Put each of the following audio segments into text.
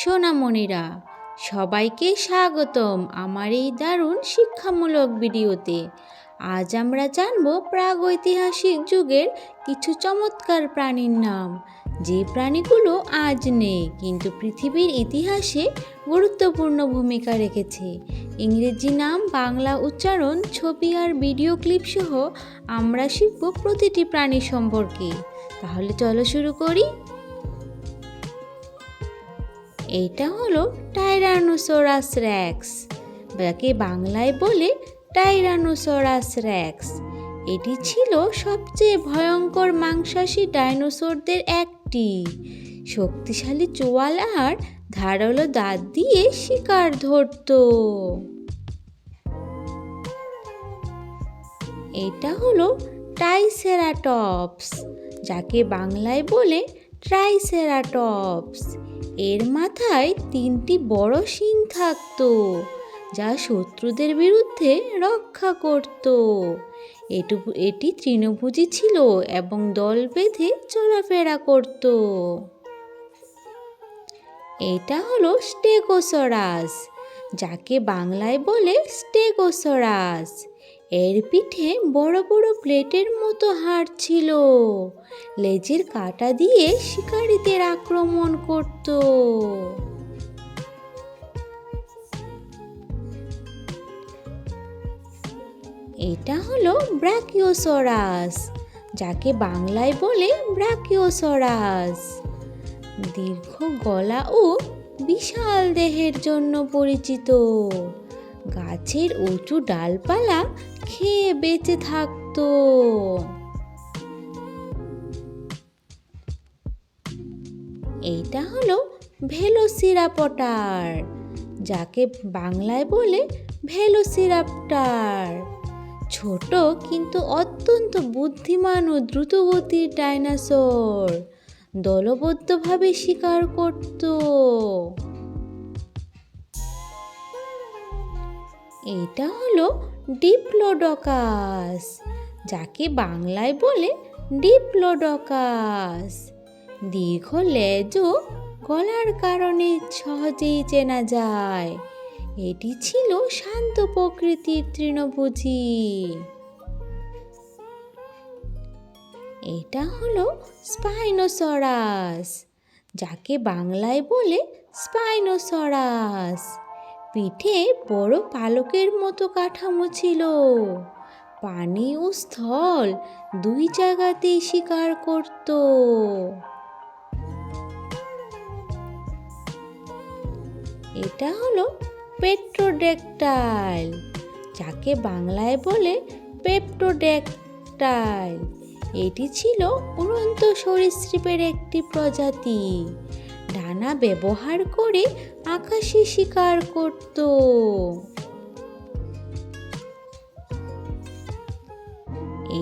সোনামণিরা, সবাইকে স্বাগতম আমার এই দারুণ শিক্ষামূলক ভিডিওতে। আজ আমরা জানব প্রাগৈতিহাসিক যুগের কিছু চমৎকার প্রাণীর নাম। যে প্রাণীগুলো আজ নেই, কিন্তু পৃথিবীর ইতিহাসে গুরুত্বপূর্ণ ভূমিকা রেখেছে। ইংরেজি নাম, বাংলা উচ্চারণ, ছবি আর ভিডিও ক্লিপ সহ আমরা শিখব প্রতিটি প্রাণী সম্পর্কে। তাহলে চলো শুরু করি। এইটা হলো টাইরানোসোরাস র্যাক্স যাকে বাংলায় বলে টাইরানোসোরাস র্যাক্স এটি ছিল সবচেয়ে ভয়ঙ্কর মাংসাশী ডাইনোসরদের একটি শক্তিশালী চোয়াল আর ধারালো দাঁত দিয়ে শিকার ধরত। এটা হলো টাইসেরাটপস যাকে বাংলায় বলে ট্রাইসেরাটপস এর মাথায় তিনটি বড় শিং থাকতো, যা শত্রুদের বিরুদ্ধে রক্ষা করত। এটুকু, এটি তৃণভোজী ছিল এবং দল বেঁধে চলাফেরা করত। এটা হলো স্টেগোসরাস, যাকে বাংলায় বলে স্টেগোসরাস। এর পিঠে বড় বড় প্লেটের মতো হাড় ছিল। লেজের কাটা দিয়ে শিকারীদের আক্রমণ করত। এটা হলো ব্রাকিওসরাস যাকে বাংলায় বলে ব্রাকিওসরাস দীর্ঘ গলা ও বিশাল দেহের জন্য পরিচিত। গাছের উঁচু ডালপালা খেয়ে বেঁচে থাকতো। এইটা হলো ভেলোসিরাপটার, যাকে বাংলায় বলে ভেলোসিরাপটার। ছোট কিন্তু অত্যন্ত বুদ্ধিমান ও দ্রুতগতির ডাইনোসর, দলবদ্ধভাবে শিকার করত। এটা হলো ডিপ্লোডকাস, যাকে বাংলায় বলে ডিপ্লোডকাস। দীর্ঘ লেজও গলার কারণে সহজেই চেনা যায়। এটি ছিল শান্ত প্রকৃতির তৃণভোজী। এটা হলো স্পাইনোসরাস, যাকে বাংলায় বলে স্পাইনোসরাস। পিঠে বড় পালকের মতো কাঠামো ছিল। পানি ও স্থল দুই জায়গাতেই শিকার করত। এটা হলো পেট্রোডেকটাইল, যাকে বাংলায় বলে পেপ্টোডেকটাইল। এটি ছিল উড়ন্ত সরীসৃপের একটি প্রজাতি। ডানা ব্যবহার করে আকাশে শিকার করত।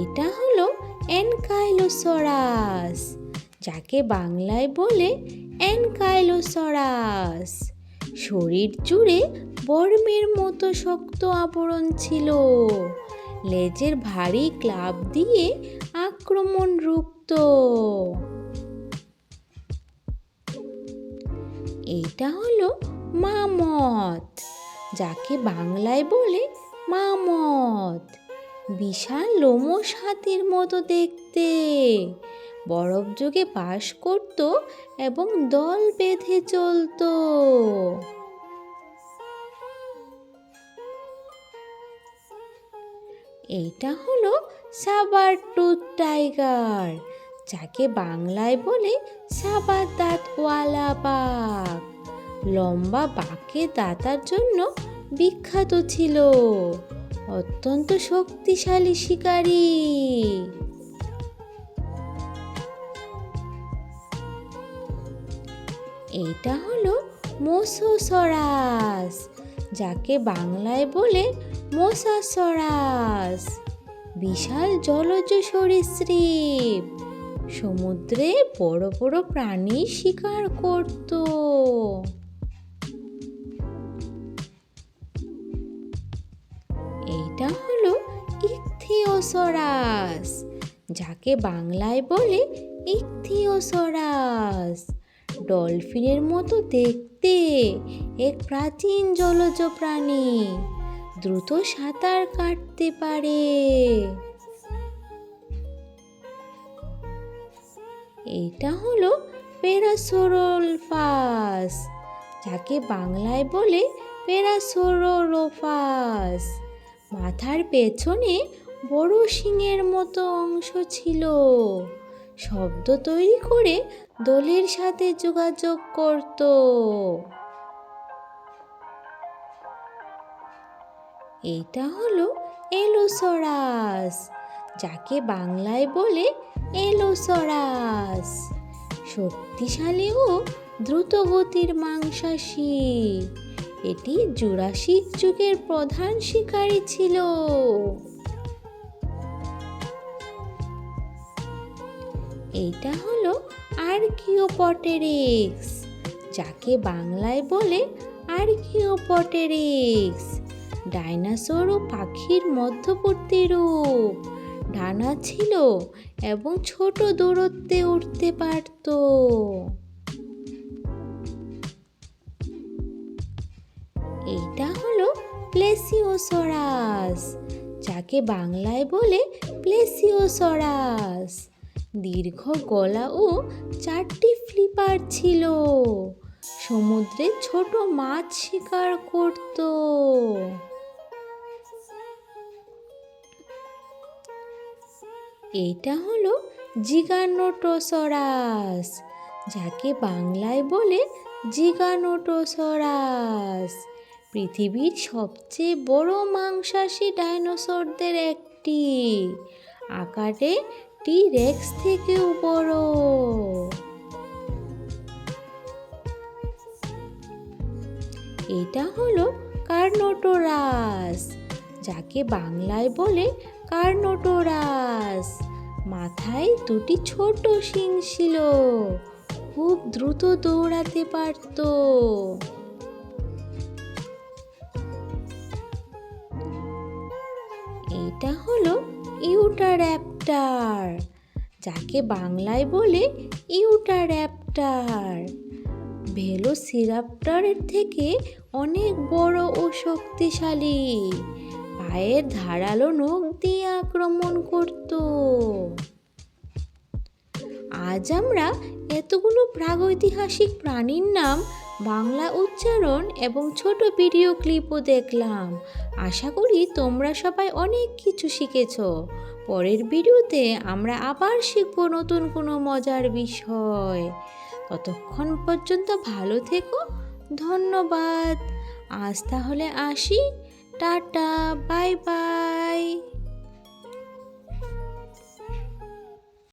এটা হলো এনকাইলোসরাস যাকে বাংলায় বলে এনকাইলোসরাস শরীর জুড়ে বর্মের মতো শক্ত আবরণ ছিল। লেজের ভারী ক্লাব দিয়ে আক্রমণ রুখত এটা হলো মামত, যাকে বাংলায় বলে মামত। বিশাল লোমস হাতির মতো দেখতে। বরফ যুগে বাস করত এবং দল বেঁধে চলতো। এইটা হলো সাবার টুথ টাইগার, যাকে বাংলায় বলে সাবার দাঁতওয়ালা বাঘ। লম্বা বাঘের দাঁতার জন্য বিখ্যাত ছিল। অত্যন্ত শক্তিশালী শিকারী। এটা হলো মোসোসরাস, যাকে বাংলায় বলে মোসাসরাস। বিশাল জলজ সরীসৃপ। সমুদ্রে বড় বড় প্রাণী শিকার করত। এইটা হলো ইকথিওসরাস, যাকে বাংলায় বলে ইকথিওসরাস। ডলফিনের মতো দেখতে, এক প্রাচীন জলজ প্রাণী, দ্রুত সাঁতার কাটতে পারে। এইটা হলো পেরাসোরোলফাস যাকে বাংলায় বলে পেরাসোরোলোফাস মাথার পেছনে বড় শিঙের মতো অংশ ছিল। শব্দ তৈরি করে দলের সাথে যোগাযোগ করত। এটা হলো এলোসরাস যাকে বাংলায় বলে এলোসরাস শক্তিশালী ও দ্রুতগতির মাংসাশী। এটি জুরাসিক যুগের প্রধান শিকারী ছিল। এইটা হলো আর্কিওপটেরিক্স, যাকে বাংলায় বলে আর্কিওপটেরিক্স। ডাইনোসর ও পাখির মধ্যবর্তী রূপ। ডানা ছিল এবং ছোট দূরত্বে উঠতে পারত। এইটা হলো প্লেসিওসরাস, যাকে বাংলায় বলে প্লেসিওসরাস। দীর্ঘ গলা ও চারটি ফ্লিপার ছিল। সমুদ্রে ছোট মাছ শিকার করত। এটা হলো জিগানোটোসরাস, যাকে বাংলায় বলে জিগানোটোসরাস। পৃথিবীর সবচেয়ে বড় মাংসাশী ডাইনোসরদের একটি। আকারে টি রেক্স থেকেও বড় এটা হলো কার্নোটোরাস, যাকে বাংলায় বলে কার্নোটোরাস। মাথায় দুটি ছোট শিং ছিল। খুব দ্রুত দৌড়াতে পারত। এটা হলো ইউটারঅ্যাপ্টার যাকে বাংলায় বলে ইউটারঅ্যাপ্টার ভেলোসিরাপ্টরের থেকে অনেক বড় ও শক্তিশালী। পায়ের ধারালো নখ দিয়ে আক্রমণ করত। আজ আমরা এতগুলো প্রাগৈতিহাসিক প্রাণীর নাম, বাংলা উচ্চারণ এবং ছোট ভিডিও ক্লিপও দেখলাম। আশা করি তোমরা সবাই অনেক কিছু শিখেছ। পরের ভিডিওতে আমরা আবার শিখব নতুন কোনো মজার বিষয়। ততক্ষণ পর্যন্ত ভালো থেকো। ধন্যবাদ। আজ তাহলে আসি। Tata bye bye.